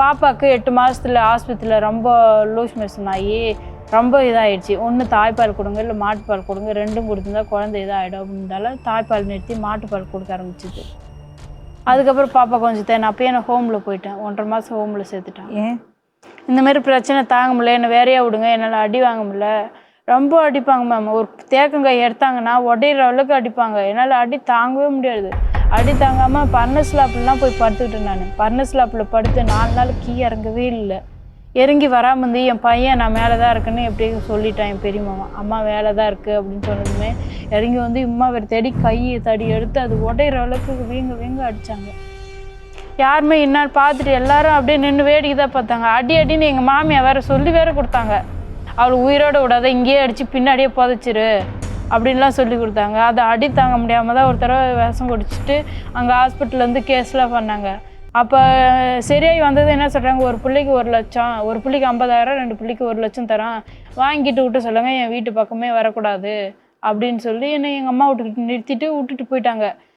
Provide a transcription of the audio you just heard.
பாப்பாவுக்கு எட்டு மாதத்தில் ஆஸ்பத்திரியில் ரொம்ப லூஸ் மோஷன் ஆகி ரொம்ப இதாகிடுச்சு ஒன்று தாய்ப்பால் கொடுங்க இல்லை மாட்டுப்பால் கொடுங்க ரெண்டும் கொடுத்துருந்தா குழந்தை இதாகிடும் அப்படின்றதால தாய்ப்பால் நிறுத்தி மாட்டுப்பால் கொடுக்க ஆரம்பிச்சிது. அதுக்கப்புறம் பாப்பா கொஞ்சம் தேன் அப்பயே நான் ஹோமில் போயிட்டேன். ஒன்றரை மாதம் ஹோமில் சேர்த்துட்டேன் ஏன்? இந்த மாதிரி பிரச்சனை தாங்க முடியல. என்னை வேறையா விடுங்க என்னால் அடி வாங்க முடியல. ரொம்ப அடிப்பாங்க மேம் ஒரு தேக்கங்காய் எடுத்தாங்கன்னா உடையிற அளவுக்கு அடிப்பாங்க. என்னால் அடி தாங்கவே முடியாது. அடி தாங்காமல் பர்னஸ் லாப்லாம் போய் படுத்துக்கிட்டேன் நான். பர்னஸ் ஸ்லாப்பில் படுத்து நாலு நாள் கீ இறங்கவே இல்லை. இறங்கி வராமல் இருந்து என் பையன் நான் மேலே தான் இருக்கேன்னு எப்படி சொல்லிட்டான் என் பெரியமாமா அம்மா வேலை தான் இருக்குது அப்படின்னு சொன்னதுமே இறங்கி வந்து இம்மா வேறு தேடி கையை தடி எடுத்து அது உடையிற அளவுக்கு வீங்க வீங்க அடித்தாங்க யாருமே இன்னார் பார்த்துட்டு எல்லாரும் அப்படியே நின்று வேடிக்கை தான் பார்த்தாங்க. அடி அடின்னு எங்கள் மாமியார் வேறு சொல்லி வேறு கொடுத்தாங்க. அவள் உயிரோட விடாத இங்கேயே அடித்து பின்னாடியே புதைச்சிரு. அப்படின்லாம் சொல்லி கொடுத்தாங்க. அதை அடி தாங்க முடியாமல் தான் ஒரு தடவை விஷம் குடிச்சிட்டு அங்கே ஹாஸ்பிட்டல்லேருந்து கேஸ்லாம் பண்ணாங்க. அப்போ சரியாகி வந்தது என்ன சொல்கிறாங்க ஒரு பிள்ளைக்கு ஒரு லட்சம் ஒரு பிள்ளைக்கு ஐம்பதாயிரம் ரெண்டு பிள்ளைக்கு ஒரு லட்சம் தரான். வாங்கிட்டு விட்டு சொல்லுங்கள் என் வீட்டு பக்கமே வரக்கூடாது அப்படின்னு சொல்லி என்னை எங்கள் அம்மா வீட்டுக்கு நிறுத்திட்டு விட்டுட்டு போயிட்டாங்க.